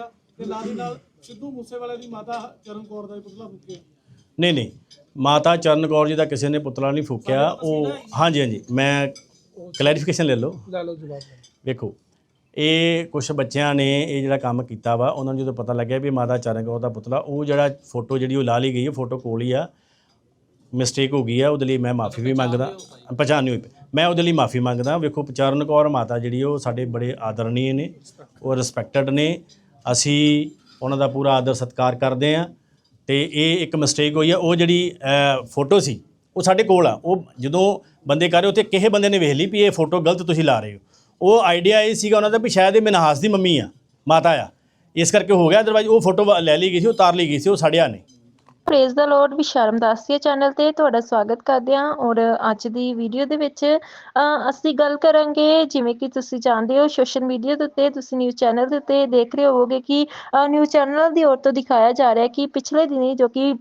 ਆ ਤੇ ਨਾਲ ਦੀ ਨਾਲ ਸਿੱਧੂ ਮੂਸੇਵਾਲੇ ਦੀ ਮਾਤਾ ਚਰਨ ਕੌਰ ਦਾ ਵੀ ਪੁਤਲਾ ਫੂਕਿਆ। ਨਹੀਂ ਨਹੀਂ। ਮਾਤਾ ਚਰਨ ਕੌਰ ਜੀ ਦਾ ਕਿਸੇ ਨੇ ਪੁਤਲਾ ਨਹੀਂ ਫੂਕਿਆ। ਉਹ ਹਾਂਜੀ ਹਾਂਜੀ। ਮੈਂ ਕਲੈਰੀਫਿਕੇਸ਼ਨ ਲੈ ਲਓ। ਲੈ ਲਓ ਜਵਾਬ। ਵੇਖੋ ਇਹ ਕੁਝ ਬੱਚਿਆਂ ਨੇ ਇਹ ਜਿਹੜਾ ਕੰਮ ਕੀਤਾ ਵਾ ਉਹਨਾਂ ਨੂੰ ਜਦੋਂ ਪਤਾ ਲੱਗਿਆ ਵੀ ਮਾਤਾ ਚਰਨ ਕੌਰ ਦਾ ਪੁਤਲਾ ਉਹ ਜਿਹੜਾ ਫੋਟੋ ਜਿਹੜੀ ਉਹ ਲਾ ਲਈ ਗਈ ਹੈ ਫੋਟੋ ਕੋਲ ਹੀ ਆ। ਮਿਸਟੇਕ ਹੋ ਗਈ ਆ ਉਹਦੇ ਲਈ ਮੈਂ ਮਾਫੀ ਵੀ ਮੰਗਦਾ। ਪਛਾਣ ਨਹੀਂ ਹੋਈ ਮੈਂ ਉਹਦੇ ਲਈ ਮਾਫੀ ਮੰਗਦਾ। ਵੇਖੋ ਚਰਨ ਕੌਰ ਮਾਤਾ ਜਿਹੜੀ ਉਹ ਸਾਡੇ ਬੜੇ ਆਦਰਣੀय ਨੇ ਉਹ ਰਿਸਪੈਕਟਡ ਨੇ। ਅਸੀਂ ਉਹਨਾਂ ਦਾ ਪੂਰਾ ਆਦਰ ਸਤਿਕਾਰ ਕਰਦੇ ਆ ਤੇ ਇਹ ਇੱਕ ਮਿਸਟੇਕ ਹੋਈ ਆ, ਉਹ ਜਿਹੜੀ ਫੋਟੋ ਸੀ, ਉਹ ਸਾਡੇ ਕੋਲ ਆ। ਉਹ ਜਦੋਂ ਬੰਦੇ ਕਰ ਰਹੇ ਉੱਥੇ ਕਿਸੇ ਬੰਦੇ ਨੇ ਵੇਖ ਲਈ ਵੀ ਇਹ ਫੋਟੋ ਗਲਤ ਤੁਸੀਂ ਲਾ ਰਹੇ ਹੋ। ਉਹ ਆਈਡੀਆ ਇਹ ਸੀਗਾ ਉਹਨਾਂ ਦਾ ਵੀ ਸ਼ਾਇਦ ਇਹ ਮਨਹਾਸ ਦੀ ਮੰਮੀ ਆ, ਮਾਤਾ ਆ। ਇਸ ਕਰਕੇ ਹੋ ਗਿਆ ਅਦਰਵਾਈਜ਼ ਉਹ ਫੋਟੋ ਲੈ ਲਈ ਗਈ ਸੀ ਉਤਾਰ ਲਈ ਗਈ ਸੀ, ਉਹ ਸੜਿਆ ਨਹੀਂ। ਪ੍ਰੇਜ਼ ਦਾ ਲਾਰਡ ਵੀ ਸ਼ਰਮਦਾਸੀਆ ਚੈਨਲ ਤੇ ਤੁਹਾਡਾ ਸਵਾਗਤ ਕਰਦੇ ਹਾਂ ਔਰ ਅੱਜ ਦੀ ਵੀਡੀਓ ਦੇ ਵਿੱਚ ਅ, ਅਸੀਂ ਗੱਲ ਕਰਾਂਗੇ ਜਿਵੇਂ ਕਿ ਤੁਸੀਂ ਜਾਣਦੇ ਹੋ ਸੋਸ਼ਲ ਮੀਡੀਆ ਦੇ ਉੱਤੇ ਤੁਸੀਂ ਨਿਊਜ਼ ਚੈਨਲ ਦੇ ਉੱਤੇ ਦੇਖ ਰਹੇ ਹੋਵੋਗੇ ਕਿ ਨਿਊਜ਼ ਚੈਨਲ ਦੀ ਔਰ ਤੋਂ ਦਿਖਾਇਆ ਜਾ ਰਿਹਾ ਕਿ ਪਿਛਲੇ ਦਿਨੀ ਜੋ ਕਿ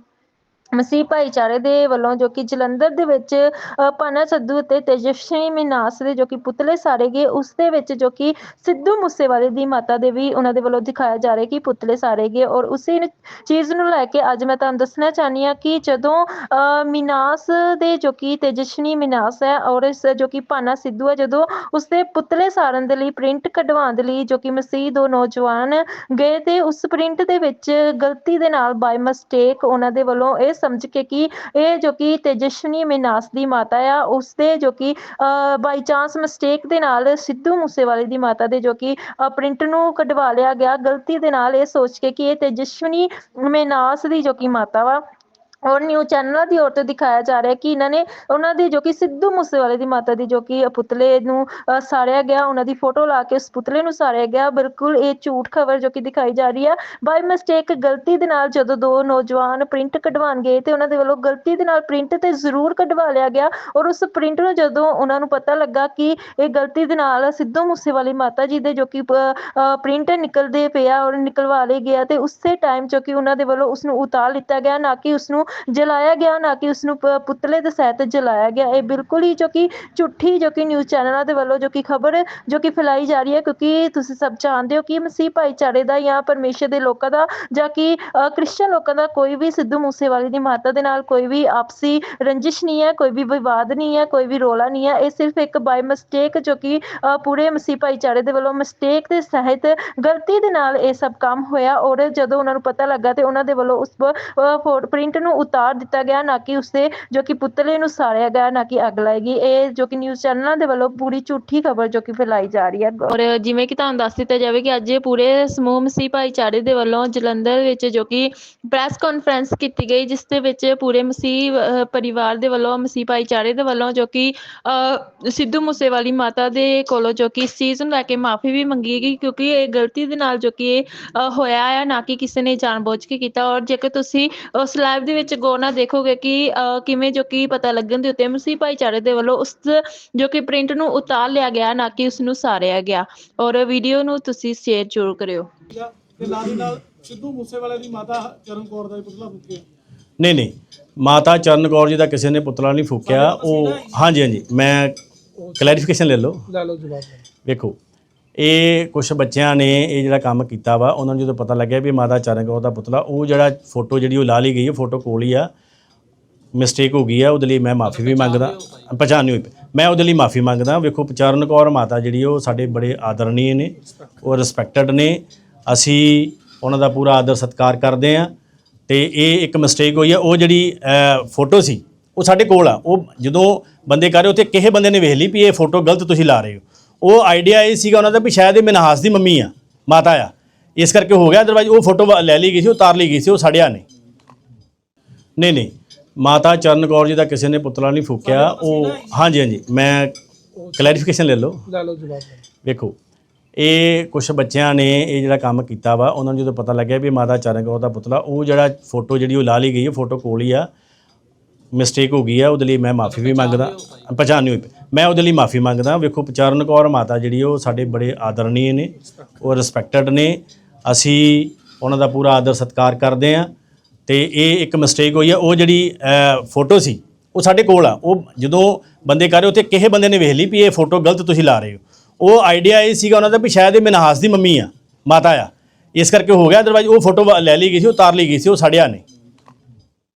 ਮਸੀਹ ਭਾਈਚਾਰੇ ਦੇ ਵੱਲੋਂ ਜੋ ਕਿ ਜਲੰਧਰ ਦੇ ਵਿੱਚ ਅ, ਪਾਨਾ ਅਤੇ ਤੇਜਸਵੀ ਮਿਨਾਸ ਦੇ ਜੋ ਕਿ ਪੁਤਲੇ ਸਾੜੇ ਗਏ ਉਸ ਦੇ ਵਿੱਚ ਜੋ ਕਿ ਸਿੱਧੂ ਮੂਸੇਵਾਲੇ ਦੀ ਮਾਤਾ ਦੇ ਵੀ ਉਹਨਾਂ ਦੇ ਵੱਲੋਂ ਦਿਖਾਇਆ ਜਾ ਰਿਹਾ ਕਿ ਪੁਤਲੇ ਸਾੜੇ ਗਏ ਔਰ ਉਸੇ ਚੀਜ਼ ਨੂੰ ਲੈ ਕੇ ਅੱਜ ਮੈਂ ਤੁਹਾਨੂੰ ਦੱਸਣਾ ਚਾਹਨੀ ਆ ਕਿ ਜਦੋਂ ਅ, ਮਿਨਾਸ ਦੇ ਜੋ ਕਿ ਤੇਜਸਵੀ ਮਿਨਾਸ ਹੈ ਔਰ ਇਸ ਜੋ ਕਿ ਪਾਨਾ ਸਿੱਧੂ ਹੈ ਜਦੋਂ ਉਸਦੇ ਪੁਤਲੇ ਸਾੜਨ ਦੇ ਲਈ ਪ੍ਰਿੰਟ ਕਢਵਾਉਣ ਦੇ ਲਈ ਜੋ ਕਿ ਮਸੀਹ ਦੋ ਨੌਜਵਾਨ ਗਏ ਤੇ ਉਸ ਪ੍ਰਿੰਟ ਦੇ ਵਿੱਚ ਗਲਤੀ ਦੇ ਨਾਲ ਬਾਈ ਮਿਸਟੇਕ ਉਹਨਾਂ ਦੇ ਵੱਲੋਂ ਇਸ ਸਮਝ ਕੇ ਕਿ ਇਹ ਜੋ ਕਿ ਤੇਜਸਵਨੀ ਮਿਨਾਸ ਦੀ ਮਾਤਾ ਆ ਉਸ ਦੇ ਜੋ ਕਿ ਬਾਈ ਚਾਂਸ ਮਿਸਟੇਕ ਦੇ ਨਾਲ ਸਿੱਧੂ ਮੂਸੇਵਾਲੇ ਦੀ ਮਾਤਾ ਦੇ ਜੋ ਕਿ ਪ੍ਰਿੰਟ ਨੂੰ ਕਢਵਾ ਲਿਆ ਗਿਆ, ਗਲਤੀ ਦੇ ਨਾਲ ਇਹ ਸੋਚ ਕੇ ਕਿ ਇਹ ਤੇਜਸਵਨੀ ਮਿਨਾਸ ਦੀ ਜੋ ਕਿ ਮਾਤਾ ਵਾ ਔਰ ਨਿਊ ਚੈਨਲਾਂ ਦੀ ਔਰ ਤੋਂ ਦਿਖਾਇਆ ਜਾ ਰਿਹਾ ਕਿ ਇਹਨਾਂ ਨੇ ਉਹਨਾਂ ਦੀ ਜੋ ਕਿ ਸਿੱਧੂ ਮੂਸੇਵਾਲੇ ਦੀ ਮਾਤਾ ਦੀ ਜੋ ਕਿ ਪੁਤਲੇ ਨੂੰ ਸਾੜਿਆ ਗਿਆ, ਉਹਨਾਂ ਦੀ ਫੋਟੋ ਲਾ ਕੇ ਉਸ ਪੁਤਲੇ ਨੂੰ ਸਾੜਿਆ ਗਿਆ। ਬਿਲਕੁਲ ਇਹ ਝੂਠ ਖਬਰ ਜੋ ਕਿ ਦਿਖਾਈ ਜਾ ਰਹੀ ਹੈ। ਬਾਈ ਮਿਸਟੇਕ ਗਲਤੀ ਦੇ ਨਾਲ ਜਦੋਂ ਦੋ ਨੌਜਵਾਨ ਪ੍ਰਿੰਟ ਕਢਵਾਉਣ ਗਏ ਤੇ ਉਹਨਾਂ ਦੇ ਵੱਲੋਂ ਗਲਤੀ ਦੇ ਨਾਲ ਪ੍ਰਿੰਟ ਤੇ ਜ਼ਰੂਰ ਕਢਵਾ ਲਿਆ ਗਿਆ ਔਰ ਉਸ ਪ੍ਰਿੰਟ ਨੂੰ ਜਦੋਂ ਉਹਨਾਂ ਨੂੰ ਪਤਾ ਲੱਗਾ ਕਿ ਇਹ ਗਲਤੀ ਦੇ ਨਾਲ ਸਿੱਧੂ ਮੂਸੇਵਾਲੇ ਮਾਤਾ ਜੀ ਦੇ ਜੋ ਕਿ ਪ੍ਰਿੰਟ ਨਿਕਲਦੇ ਪਿਆ ਔਰ ਨਿਕਲਵਾ ਲਏ ਗਿਆ ਤੇ ਉਸੇ ਟਾਈਮ ਜੋ ਕਿ ਉਹਨਾਂ ਦੇ ਵੱਲੋਂ ਉਸ ਨੂੰ ਉਤਾਰ ਲਿੱਤਾ ਗਿਆ ਨਾ ਕਿ ਉਸ ਨੂੰ ਜਲਾਇਆ ਗਿਆ ਨਾ ਕਿ ਉਸ ਨੂੰ ਪੁਤਲੇ ਦੇ ਸਹਿਤ ਜਲਾਇਆ ਗਿਆ। ਇਹ ਬਿਲਕੁਲ ਹੀ ਜੋ ਕਿ ਝੂਠੀ ਜੋ ਕਿ ਨਿਊਜ਼ ਚੈਨਲਾਂ ਦੇ ਵੱਲੋਂ ਜੋ ਕਿ ਖਬਰ ਜੋ ਕਿ ਫੈਲਾਈ ਜਾ ਰਹੀ ਹੈ ਕਿਉਂਕਿ ਤੁਸੀਂ ਸਭ ਜਾਣਦੇ ਹੋ ਕਿ ਮਸੀਹ ਭਾਈਚਾਰੇ ਦਾ ਜਾਂ ਪਰਮੇਸ਼ਰ ਦੇ ਲੋਕਾਂ ਦਾ ਜਾਂ ਕਿ ਅ, ਲੋਕਾਂ ਦਾ ਕੋਈ ਵੀ ਸਿੱਧੂ ਮੂਸੇਵਾਲੇ ਦੀ ਮਾਤਾ ਦੇ ਨਾਲ ਕੋਈ ਵੀ ਆਪਸੀ ਰੰਜਿਸ਼ ਨਹੀਂ ਹੈ ਕੋਈ ਵੀ ਵਿਵਾਦ ਨਹੀਂ ਹੈ ਕੋਈ ਵੀ ਰੋਲਾ ਨਹੀਂ ਹੈ। ਇਹ ਸਿਰਫ ਇੱਕ ਬਾਈ ਮਿਸਟੇਕ ਜੋ ਕਿ ਪੂਰੇ ਮਸੀਹ ਭਾਈਚਾਰੇ ਦੇ ਵੱਲੋਂ ਮਿਸਟੇਕ ਦੇ ਸਹਿਤ ਗਲਤੀ ਦੇ ਨਾਲ ਇਹ ਸਭ ਕੰਮ ਹੋਇਆ ਔਰ ਜਦੋਂ ਉਹਨਾਂ ਨੂੰ ਪਤਾ ਲੱਗਾ ਤੇ ਉਹਨਾਂ ਦੇ ਵੱਲੋਂ ਉਸ ਪ੍ਰਿੰਟ ਨੂੰ ਉਤਾਰ ਦਿੱਤਾ ਗਿਆ ਨਾ ਕਿ ਉਸਦੇ ਜੋ ਕਿ ਪੁਤਲੇ ਨੂੰ ਸਾੜਿਆ ਗਿਆ ਨਾ ਕਿ ਅੱਗ ਲਾਈ ਗਈ। ਇਹ ਜੋ ਕਿ ਨਿਊਜ਼ ਚੈਨਲਾਂ ਦੇ ਵੱਲੋਂ ਪੂਰੀ ਝੂਠੀ ਖਬਰ ਜੋ ਕਿ ਫੈਲਾਈ ਜਾ ਰਹੀ ਹੈ। ਔਰ ਜਿਵੇਂ ਕਿ ਤੁਹਾਨੂੰ ਦੱਸ ਦਿੱਤਾ ਜਾਵੇ ਕਿ ਅੱਜ ਪੂਰੇ ਸਮੂਹ ਮਸੀਹ ਭਾਈਚਾਰੇ ਦੇ ਵੱਲੋਂ ਜਲੰਧਰ ਵਿੱਚ ਜੋ ਕਿ ਪ੍ਰੈਸ ਕਾਨਫਰੰਸ ਕੀਤੀ ਗਈ ਜਿਸ ਦੇ ਵਿੱਚ ਪੂਰੇ ਮਸੀਹ ਅਹ, ਪਰਿਵਾਰ ਦੇ ਵੱਲੋਂ ਮਸੀਹ ਭਾਈਚਾਰੇ ਦੇ ਵੱਲੋਂ ਜੋ ਕਿ ਸਿੱਧੂ ਮੂਸੇਵਾਲੀ ਮਾਤਾ ਦੇ ਕੋਲੋਂ ਜੋ ਕਿ ਇਸ ਚੀਜ਼ ਨੂੰ ਲੈ ਕੇ ਮਾਫੀ ਵੀ ਮੰਗੀ ਗਈ ਕਿਉਂਕਿ ਇਹ ਗਲਤੀ ਦੇ ਨਾਲ ਜੋ ਕਿ ਇਹ ਹੋਇਆ ਹੈ ਨਾ ਕਿ ਕਿਸੇ ਨੇ ਜਾਣਬੁੱਝ ਕੇ ਕੀਤਾ। ਔਰ ਜੇਕਰ ਤੁਸੀਂ ਉਸ ਲਾਈਵ ਦੇ ਵਿੱਚ ਗੌਰ ਨਾਲ ਦੇਖੋਗੇ ਕਿ ਕਿਵੇਂ ਜੋ ਕਿ ਪਤਾ ਲੱਗਣ ਦੇ ਉੱਤੇ ਮਸੀਹ ਭਾਈਚਾਰੇ ਦੇ ਵੱਲੋਂ ਉਸ ਜੋ ਕਿ ਪ੍ਰਿੰਟ ਨੂੰ ਉਤਾਰ ਲਿਆ ਗਿਆ ਨਾ ਕਿ ਉਸ ਨੂੰ ਸਾੜਿਆ ਗਿਆ। ਔਰ ਵੀਡੀਓ ਨੂੰ ਤੁਸੀਂ ਸ਼ੇਅਰ ਜ਼ਰੂਰ ਕਰਿਓ। ਆ ਤੇ ਨਾਲ ਦੀ ਨਾਲ ਸਿੱਧੂ ਮੂਸੇਵਾਲੇ ਦੀ ਮਾਤਾ ਚਰਨ ਕੌਰ ਦਾ ਵੀ ਪੁਤਲਾ ਫੂਕਿਆ। ਨਹੀਂ ਨਹੀਂ। ਮਾਤਾ ਚਰਨ ਕੌਰ ਜੀ ਦਾ ਕਿਸੇ ਨੇ ਪੁਤਲਾ ਨਹੀਂ ਫੂਕਿਆ। ਉਹ ਹਾਂਜੀ ਹਾਂਜੀ। ਮੈਂ ਕਲੈਰੀਫਿਕੇਸ਼ਨ ਲੈ ਲਓ। ਲੈ ਲਓ ਜਵਾਬ। ਵੇਖੋ ਇਹ ਕੁਝ ਬੱਚਿਆਂ ਨੇ ਇਹ ਜਿਹੜਾ ਕੰਮ ਕੀਤਾ ਵਾ, ਉਹਨਾਂ ਨੂੰ ਜਦੋਂ ਪਤਾ ਲੱਗਿਆ ਵੀ ਮਾਤਾ ਚਰਨ ਕੌਰ ਦਾ ਪੁਤਲਾ, ਉਹ ਜਿਹੜਾ ਫੋਟੋ ਜਿਹੜੀ ਉਹ ਲਾ ਲਈ ਗਈ ਹੈ ਫੋਟੋ ਕੋਲ ਹੀ ਆ। ਮਿਸਟੇਕ ਹੋ ਗਈ ਆ, ਉਹਦੇ ਲਈ ਮੈਂ ਮਾਫੀ ਵੀ ਮੰਗਦਾ। ਪਛਾਣ ਨਹੀਂ ਹੋਈ। ਮੈਂ ਉਹਦੇ ਲਈ ਮਾਫੀ ਮੰਗਦਾ। ਵੇਖੋ, ਚਰਨ ਕੌਰ ਮਾਤਾ ਜਿਹੜੀ ਉਹ ਸਾਡੇ ਬੜੇ ਆਦਰਣੀय ਨੇ, ਉਹ ਰਿਸਪੈਕਟਡ ਨੇ। ਅਸੀਂ ਉਹਨਾਂ ਦਾ ਪੂਰਾ ਆਦਰ ਸਤਿਕਾਰ ਕਰਦੇ ਆ ਤੇ ਇਹ ਇੱਕ ਮਿਸਟੇਕ ਹੋਈ ਆ। ਉਹ ਜਿਹੜੀ ਫੋਟੋ ਸੀ, ਉਹ ਸਾਡੇ ਕੋਲ ਆ। ਉਹ ਜਦੋਂ ਬੰਦੇ ਕਰ ਰਹੇ ਉੱਥੇ ਕਿਸੇ ਬੰਦੇ ਨੇ ਵੇਖ ਲਈ ਵੀ ਇਹ ਫੋਟੋ ਗਲਤ ਤੁਸੀਂ ਲਾ ਰਹੇ ਹੋ। ਉਹ ਆਈਡੀਆ ਇਹ ਸੀਗਾ ਉਹਨਾਂ ਦਾ ਵੀ ਸ਼ਾਇਦ ਇਹ ਮਨਹਾਸ ਦੀ ਮੰਮੀ ਆ ਮਾਤਾ ਆ। ਇਸ ਕਰਕੇ ਹੋ ਗਿਆ ਅਦਰਵਾਈਜ਼ ਉਹ ਫੋਟੋ ਲੈ ਲਈ ਗਈ ਸੀ ਉਤਾਰ ਲਈ ਗਈ ਸੀ ਉਹ ਸੜਿਆ ਨਹੀਂ। ਨਹੀਂ ਨਹੀਂ ਮਾਤਾ ਚਰਨ ਕੌਰ ਜੀ ਦਾ ਕਿਸੇ ਨੇ ਪੁਤਲਾ ਨਹੀਂ ਫੂਕਿਆ ਉਹ ਹਾਂਜੀ ਹਾਂਜੀ ਮੈਂ ਕਲੈਰੀਫਿਕੇਸ਼ਨ ਲੈ ਲਓ। ਲੈ ਲਓ ਜਵਾਬ ਵੇਖੋ ਇਹ ਕੁਝ ਬੱਚਿਆਂ ਨੇ ਇਹ ਜਿਹੜਾ ਕੰਮ ਕੀਤਾ ਵਾ ਉਹਨਾਂ ਨੂੰ ਜਦੋਂ ਪਤਾ ਲੱਗਿਆ ਵੀ ਮਾਤਾ ਚਰਨ ਕੌਰ ਦਾ ਪੁਤਲਾ ਉਹ ਜਿਹੜਾ ਫੋਟੋ ਜਿਹੜੀ ਉਹ ਲਾ ਲਈ ਗਈ ਹੈ ਫੋਟੋ ਕੋਲ ਹੀ ਆ। ਮਿਸਟੇਕ ਹੋ ਗਈ ਆ ਉਹਦੇ ਲਈ ਮੈਂ ਮਾਫੀ ਵੀ ਮੰਗਦਾ। ਪਛਾਣ ਨਹੀਂ ਹੋਈ ਮੈਂ ਉਹਦੇ ਲਈ ਮਾਫੀ ਮੰਗਦਾ। ਵੇਖੋ ਚਰਨ ਕੌਰ ਮਾਤਾ ਜਿਹੜੀ ਉਹ ਸਾਡੇ ਬੜੇ ਆਦਰਣੀय ਨੇ ਉਹ ਰਿਸਪੈਕਟਡ ਨੇ। ਅਸੀਂ ਉਹਨਾਂ ਦਾ ਪੂਰਾ ਆਦਰ ਸਤਿਕਾਰ ਕਰਦੇ ਆ। ਤੇ ਇਹ ਇੱਕ ਮਿਸਟੇਕ ਹੋਈ ਆ। ਉਹ ਜਿਹੜੀ ਫੋਟੋ ਸੀ ਉਹ ਸਾਡੇ ਕੋਲ ਆ। ਉਹ ਜਦੋਂ ਬੰਦੇ ਕਰ ਰਹੇ ਉੱਥੇ ਕਿਸੇ ਬੰਦੇ ਨੇ ਵੇਖ ਲਈ ਵੀ ਇਹ ਫੋਟੋ ਗਲਤ ਤੁਸੀਂ ਲਾ ਰਹੇ ਹੋ। ਉਹ ਆਈਡੀਆ ਇਹ ਸੀਗਾ ਉਹਨਾਂ ਦਾ ਵੀ ਸ਼ਾਇਦ ਇਹ ਮਨਹਾਸ ਦੀ ਮੰਮੀ ਆ ਮਾਤਾ ਆ। ਇਸ ਕਰਕੇ ਹੋ ਗਿਆ ਅਦਰਵਾਈਜ਼ ਉਹ ਫੋਟੋ ਲੈ ਲਈ ਗਈ ਸੀ ਉਤਾਰ ਲਈ ਗਈ ਸੀ ਉਹ ਸੜਿਆ ਨਹੀਂ।